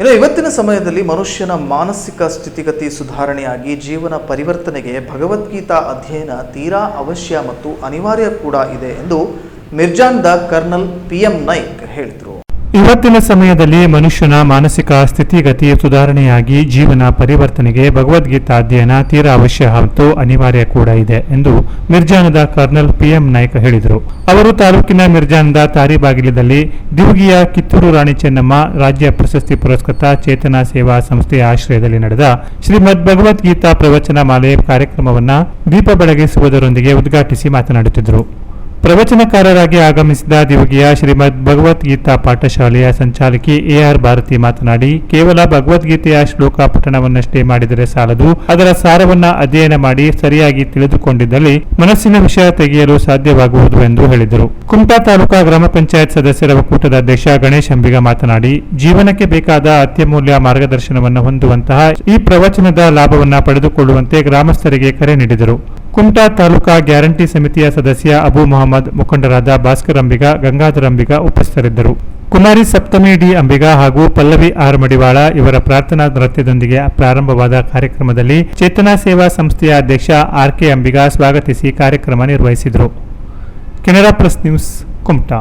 ಇನ್ನು ಇವತ್ತಿನ ಸಮಯದಲ್ಲಿ ಮನುಷ್ಯನ ಮಾನಸಿಕ ಸ್ಥಿತಿಗತಿ ಸುಧಾರಣೆಯಾಗಿ ಜೀವನ ಪರಿವರ್ತನೆಗೆ ಭಗವದ್ಗೀತಾ ಅಧ್ಯಯನ ತೀರಾ ಅವಶ್ಯ ಮತ್ತು ಅನಿವಾರ್ಯ ಕೂಡ ಇದೆ ಎಂದು ಮಿರ್ಜಾನ್ದ ಕರ್ನಲ್ ಪಿ ಎಂ ನಾಯ್ಕ್ ಹೇಳಿದರು. ಇವತ್ತಿನ ಸಮಯದಲ್ಲಿ ಮನುಷ್ಯನ ಮಾನಸಿಕ ಸ್ಥಿತಿಗತಿ ಸುಧಾರಣೆಯಾಗಿ ಜೀವನ ಪರಿವರ್ತನೆಗೆ ಭಗವದ್ಗೀತಾ ಅಧ್ಯಯನ ತೀರಾ ಅವಶ್ಯ ಮತ್ತು ಅನಿವಾರ್ಯ ಕೂಡ ಇದೆ ಎಂದು ಮಿರ್ಜಾನದ ಕರ್ನಲ್ ಪಿಎಂ ನಾಯ್ಕ ಹೇಳಿದರು. ಅವರು ತಾಲೂಕಿನ ಮಿರ್ಜಾನದ ತಾರಿಬಾಗಿಲದಲ್ಲಿ ದಿವ್ಗಿಯ ಕಿತ್ತೂರು ರಾಣಿ ಚೆನ್ನಮ್ಮ ರಾಜ್ಯ ಪ್ರಶಸ್ತಿ ಪುರಸ್ಕೃತ ಚೇತನ ಸೇವಾ ಸಂಸ್ಥೆಯ ಆಶ್ರಯದಲ್ಲಿ ನಡೆದ ಶ್ರೀಮದ್ ಭಗವದ್ಗೀತಾ ಪ್ರವಚನ ಮಾಲೆ ಕಾರ್ಯಕ್ರಮವನ್ನು ದೀಪ ಬೆಳಗಿಸುವುದರೊಂದಿಗೆ ಉದ್ಘಾಟಿಸಿ ಮಾತನಾಡುತ್ತಿದ್ದರು. ಪ್ರವಚನಕಾರರಾಗಿ ಆಗಮಿಸಿದ ದಿವಗಿಯ ಶ್ರೀಮದ್ ಭಗವದ್ಗೀತಾ ಪಾಠಶಾಲೆಯ ಸಂಚಾಲಕಿ ಎಆರ್ ಭಾರತಿ ಮಾತನಾಡಿ, ಕೇವಲ ಭಗವದ್ಗೀತೆಯ ಶ್ಲೋಕ ಪಠಣವನ್ನಷ್ಟೇ ಮಾಡಿದರೆ ಸಾಲದು, ಅದರ ಸಾರವನ್ನ ಅಧ್ಯಯನ ಮಾಡಿ ಸರಿಯಾಗಿ ತಿಳಿದುಕೊಂಡಿದ್ದಲ್ಲಿ ಮನಸ್ಸಿನ ವಿಷಯ ತೆಗೆಯಲು ಸಾಧ್ಯವಾಗುವುದು ಎಂದು ಹೇಳಿದರು. ಕುಮಟಾ ತಾಲೂಕಾ ಗ್ರಾಮ ಪಂಚಾಯತ್ ಸದಸ್ಯರ ಒಕ್ಕೂಟದ ಅಧ್ಯಕ್ಷ ಗಣೇಶ್ ಅಂಬಿಗ ಮಾತನಾಡಿ, ಜೀವನಕ್ಕೆ ಬೇಕಾದ ಅತ್ಯಮೂಲ್ಯ ಮಾರ್ಗದರ್ಶನವನ್ನು ಹೊಂದುವಂತಹ ಈ ಪ್ರವಚನದ ಲಾಭವನ್ನ ಪಡೆದುಕೊಳ್ಳುವಂತೆ ಗ್ರಾಮಸ್ಥರಿಗೆ ಕರೆ ನೀಡಿದರು. ಕುಮಟಾ ತಾಲೂಕಾ ಗ್ಯಾರಂಟಿ ಸಮಿತಿಯ ಸದಸ್ಯ ಅಬು ಮೊಹಮ್ಮದ್ ಮುಖಂಡರಾದ ಭಾಸ್ಕರ್ ಅಂಬಿಗ, ಗಂಗಾಧರ್ ಅಂಬಿಗ ಉಪಸ್ಥಿತರಿದ್ದರು. ಕುಮಾರಿ ಸಪ್ತಮಿ ಡಿ ಅಂಬಿಗ ಹಾಗೂ ಪಲ್ಲವಿ ಆರ್ ಮಡಿವಾಳ ಇವರ ಪ್ರಾರ್ಥನಾ ನೃತ್ಯದೊಂದಿಗೆ ಪ್ರಾರಂಭವಾದ ಕಾರ್ಯಕ್ರಮದಲ್ಲಿ ಚೇತನಾ ಸೇವಾ ಸಂಸ್ಥೆಯ ಅಧ್ಯಕ್ಷ ಆರ್ ಕೆ ಅಂಬಿಗ ಸ್ವಾಗತಿಸಿ ಕಾರ್ಯಕ್ರಮ ನಿರ್ವಹಿಸಿದರು. Canara press news, Kumta.